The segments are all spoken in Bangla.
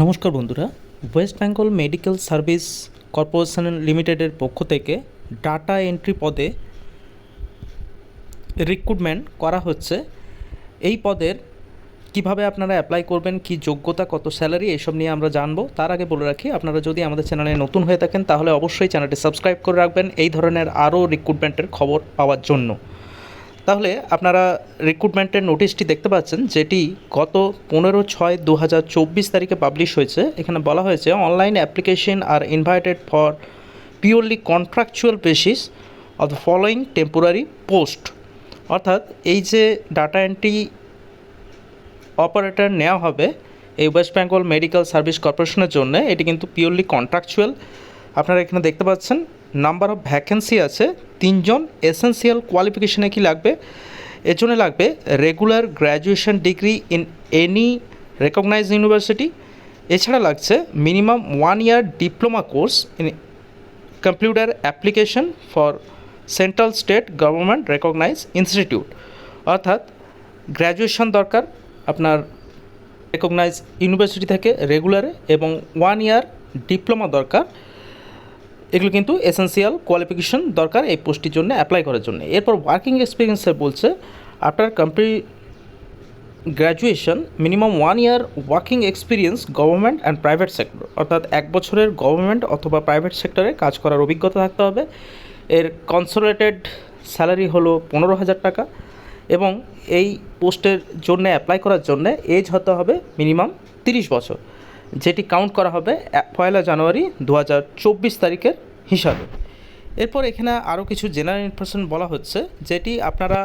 নমস্কার বন্ধুরা West Bengal medical service corporation লিমিটেডের পক্ষ থেকে ডাটা এন্ট্রি পদে রিক্রুটমেন্ট করা হচ্ছে। এই পদের কীভাবে আপনারা অ্যাপ্লাই করবেন, কি যোগ্যতা, কত স্যালারি এসব নিয়ে আমরা জানব। তার আগে বলে রাখি, আপনারা যদি আমাদের চ্যানেলে নতুন হয়ে থাকেন, তাহলে অবশ্যই চ্যানেলটি সাবস্ক্রাইব করে রাখবেন। এই ধরনের আরও রিক্রুটমেন্টের খবর পাওয়ার জন্য। তাহলে আপনারা রিক্রুটমেন্টের নোটিশটি দেখতে পাচ্ছেন, যেটি গত পনেরো ছয় দু হাজার চব্বিশ তারিখে পাবলিশ হয়েছে। এখানে বলা হয়েছে online application R invited for purely contractual basis of the following temporary post অর্থাৎ এই যে ডাটা এন্ট্রি অপারেটর নেওয়া হবে এই ওয়েস্ট বেঙ্গল মেডিকেল সার্ভিস কর্পোরেশনের জন্য, এটি কিন্তু পিওরলি কন্ট্রাকচুয়াল আপনারা এখানে দেখতে পাচ্ছেন নাম্বার অফ ভ্যাকেন্সি আছে, তিনজন এসেন্সিয়াল কোয়ালিফিকেশনে কি লাগবে? এর জন্য লাগবে regular graduation degree in any recognise university এছাড়া লাগছে minimum one year diploma course in computer application for central state government recognise institute অর্থাৎ গ্র্যাজুয়েশন দরকার আপনার রেকগনাইজ ইউনিভার্সিটি থেকে রেগুলারে এবং ওয়ান ইয়ার ডিপ্লোমা দরকার। এগুলো কিন্তু এসেন্সিয়াল কোয়ালিফিকেশন দরকার এই পোস্টটির জন্য অ্যাপ্লাই করার জন্য। এরপর ওয়ার্কিং এক্সপিরিয়েন্সে বলছে after complete graduation minimum one year working experience government and private sector অর্থাৎ এক বছরের গভর্নমেন্ট অথবা প্রাইভেট সেক্টরে কাজ করার অভিজ্ঞতা থাকতে হবে। এর কনসোলেটেড স্যালারি হলো পনেরো হাজার টাকা এবং এই পোস্টের জন্য অ্যাপ্লাই করার জন্য এজ হতে হবে মিনিমাম তিরিশ বছর। যেটি কাউন্ট করা হবে পয়লা জানুয়ারি দু হাজার চব্বিশ তারিখের হিসাবে। এরপর এখানে আরও কিছু জেনারেল ইনফরমেশন বলা হচ্ছে, যেটি আপনারা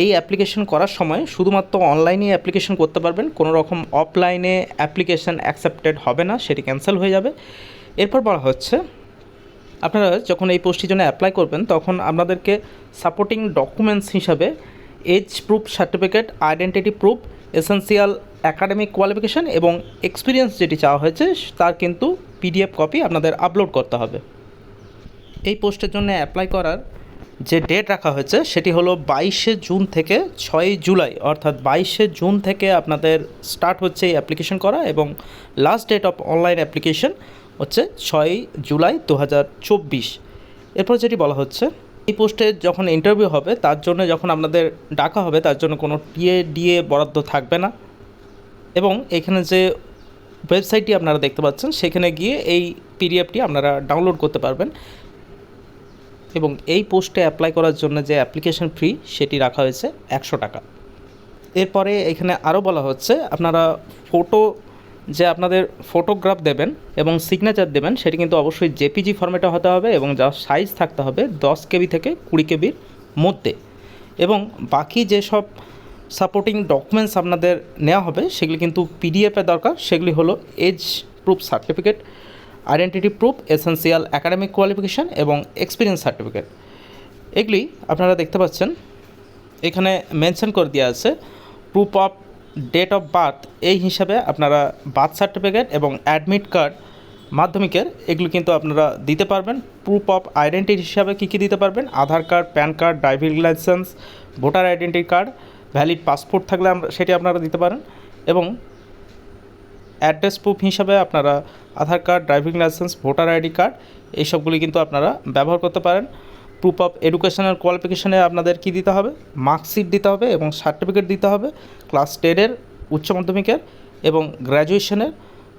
এই অ্যাপ্লিকেশন করার সময় শুধুমাত্র অনলাইনে অ্যাপ্লিকেশন করতে পারবেন, কোনো রকম অফলাইনে অ্যাপ্লিকেশন অ্যাকসেপ্টেড হবে না, সেটি ক্যান্সেল হয়ে যাবে। এরপর বলা হচ্ছে, আপনারা যখন এই পোস্টটির জন্য অ্যাপ্লাই করবেন, তখন আপনাদেরকে সাপোর্টিং ডকুমেন্টস হিসাবে age proof certificate identity proof essential academic qualification এবং এক্সপিরিয়েন্স যেটি চাওয়া হয়েছে, তার কিন্তু পিডিএফ কপি আপনাদের আপলোড করতে হবে। এই পোস্টের জন্য অ্যাপ্লাই করার যে ডেট রাখা হয়েছে, সেটি হলো বাইশে জুন থেকে ছয়ই জুলাই, অর্থাৎ বাইশে জুন থেকে আপনাদের স্টার্ট হচ্ছে এই অ্যাপ্লিকেশন করা এবং last date of online application হচ্ছে ছয়ই জুলাই দু হাজার চব্বিশ। এরপর যেটি বলা হচ্ছে, এই পোস্টে যখন ইন্টারভিউ হবে, তার জন্য যখন আপনাদের ডাকা হবে, তার জন্য কোনো টিএ ডিএ বরাদ্দ থাকবে না। এবং এখানে যে ওয়েবসাইটটি আপনারা দেখতে পাচ্ছেন, সেখানে গিয়ে এই পিডিএফটি আপনারা ডাউনলোড করতে পারবেন। এবং এই পোস্টে অ্যাপ্লাই করার জন্য যে অ্যাপ্লিকেশন ফি সেটি রাখা হয়েছে একশো টাকা। এরপরে এখানে আরও বলা হচ্ছে, আপনারা ফটো যে আপনাদের ফটোগ্রাফ দেবেন এবং সিগনেচার দেবেন, সেটি কিন্তু অবশ্যই জেপিজি ফর্মেটে হতে হবে এবং যার সাইজ থাকতে হবে দশ কেবি থেকে কুড়ি কেবির মধ্যে। এবং বাকি যেসব সাপোর্টিং ডকুমেন্টস আপনাদের নেওয়া হবে, সেগুলি কিন্তু পিডিএফে দরকার। সেগুলি হলো age proof certificate identity proof essential academic qualification এবং এক্সপিরিয়েন্স সার্টিফিকেট এগুলি আপনারা দেখতে পাচ্ছেন, এখানে মেনশন করে দেওয়া আছে proof of date of birth এই হিসাবে আপনারা বার্থ সার্টিফিকেট এবং অ্যাডমিট কার্ড মাধ্যমিকের, এগুলো কিন্তু আপনারা দিতে পারবেন। প্রুফ অফ আইডেন্টিটি হিসাবে কী কী দিতে পারবেন? Aadhaar card PAN card driving licence voter identity card valid passport থাকলে আমরা, সেটি আপনারা দিতে পারেন এবং অ্যাড্রেস প্রুফ হিসাবে আপনারা Aadhaar card driving licence voter ID card এইসবগুলি কিন্তু আপনারা ব্যবহার করতে পারেন। প্রুফ অফ এডুকেশনাল কোয়ালিফিকেশানে আপনাদের কি দিতে হবে? মার্কশিট দিতে হবে এবং সার্টিফিকেট দিতে হবে ক্লাস টেনের উচ্চ মাধ্যমিকের এবং গ্র্যাজুয়েশনের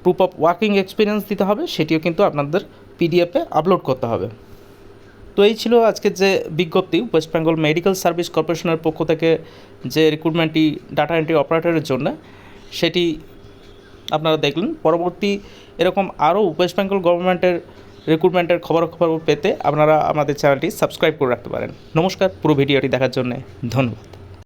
প্রুফ অফ ওয়ার্কিং এক্সপিরিয়েন্স দিতে হবে, সেটিও কিন্তু আপনাদের পিডিএফে আপলোড করতে হবে। তো এই ছিল আজকে যে বিজ্ঞপ্তি ওয়েস্ট বেঙ্গল মেডিকেল সার্ভিস কর্পোরেশনের পক্ষ থেকে যে রিক্রুটমেন্টটি ডাটা এন্ট্রি অপারেটরের জন্য, সেটি আপনারা দেখলেন। পরবর্তী এরকম আরও ওয়েস্ট বেঙ্গল গভর্নমেন্টের রিক্রুটমেন্টের খবরাখবর পেতে আপনারা আমাদের চ্যানেলটি সাবস্ক্রাইব করে রাখতে পারেন। নমস্কার, পুরো ভিডিওটি দেখার জন্য ধন্যবাদ।